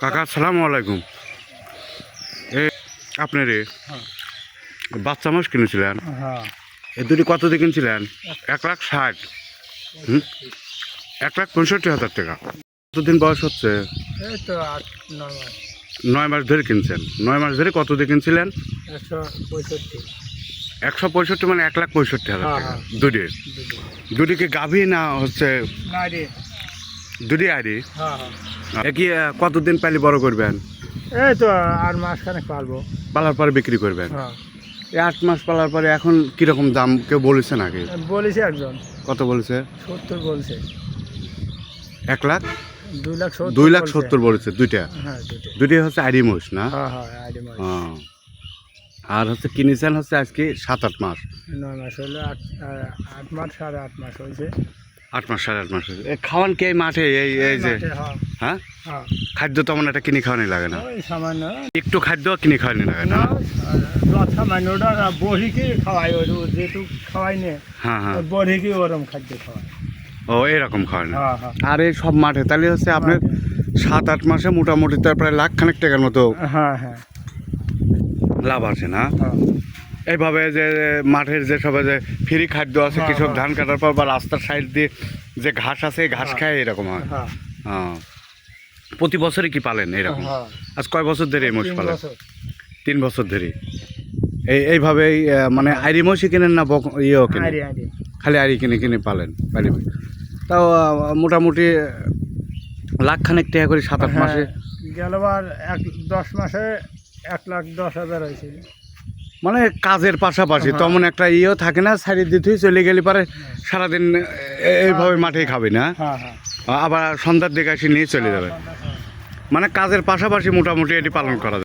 কাকা আসসালামু আলাইকুম। এ আপনার হ্যাঁ। বাচ্চা মাছ কিনেছিলেন? হ্যাঁ। এ দুটি কত দিয়ে কিনছিলেন? এক লাখ ষাট। হুম? এক লাখ পঁয়ষট্টি হাজার টাকা। কতদিন বয়স হচ্ছে? নয় মাস। ধরে কিনছেন। নয় মাস ধরে কত দিয়ে কিনছিলেন? একশো পঁয়ষট্টি। মানে এক লাখ পঁয়ষট্টি হাজার হ্যাঁ, টাকা। দুটি। দুটো। দুটি কি গাভী না হচ্ছে দুটি আইডি হ্যাঁ। কি কতদিন পালি বড় করবেন? এই তো আর মাসখানেক পারব। পালার পরে বিক্রি করবেন? হ্যাঁ। এই আট মাস পালার পরে এখন কীরকম দাম? কেউ বলেছে নাকি? বলেছে একজন। কত বলেছে? সত্তর বলছে। এক লাখ? দুই লাখ সত্তর দুই লাখ সত্তর বলেছে দুইটা? হ্যাঁ দুটো দুটি হচ্ছে আইডি মোষ না? হ্যাঁ মাস। আর হচ্ছে কিনেছেন হচ্ছে আজকে সাত আট মাস? নয় মাস হলো আট আট মাস সাড়ে আট মাস হয়েছে। আট মাস সাড়ে আট মাস হয়েছে। খাওয়ান কে মাঠে? এই এই যে হ্যাঁ? হ্যাঁ। খাদ্য তেমন একটা কিনে খাওয়ানি লাগে না। ওই সামান্য। একটু খাদ্য কিনে খাওয়ানি লাগে না? সামান্য ওটা বড়িকে খাওয়াই ওর যেহেতু খাওয়াই নে হ্যাঁ হ্যাঁ। বড়িকে ওরম খাদ্য খাওয়াই ও এরকম খাওয়ানি? হ্যাঁ হ্যাঁ। আর এই সব মাঠে তাহলে হচ্ছে আপনার সাত আট মাসে মোটামুটি তার প্রায় লাখ খানেক টাকার মতো হ্যাঁ হ্যাঁ। লাভ আছে না? এইভাবে যে মাঠের যে সব যে ফ্রি খাদ্য আছে কৃষক। ধান কাটার পর বা রাস্তার সাইড দিয়ে যে ঘাস আছে ঘাস। খায় এরকম হয়। হ্যাঁ। হ্যাঁ। প্রতি বছরই কি পালেন এরকম? হ্যাঁ। আজ কয় বছর ধরে এই মোষ পালেন? তিন বছর ধরে। এই এইভাবেই আহ, মানে আইরি মহিষই কেনেন না বক ইয়েও কেনেন? আরে খালি আইরি কিনে কিনে পালেন পালি তাও মোটামুটি লাখ খানেক টাকা করে সাত আট মাসে। হ্যাঁ, গেলবার এক দশ মাসে এক লাখ দশ হাজার হয়েছে। মানে কাজের পাশাপাশি হ্যাঁ। তেমন একটা ইয়েও থাকে না সাইড দিতেই চলে গেলে পারে সারাদিন এইভাবে মাঠেই খাবে না। হ্যাঁ হ্যাঁ। আবার সন্ধ্যার দিকে এসে নিয়ে চলে যাবে। হ্যাঁ মানে কাজের পাশাপাশি মোটামুটি এটি পালন করা যায়।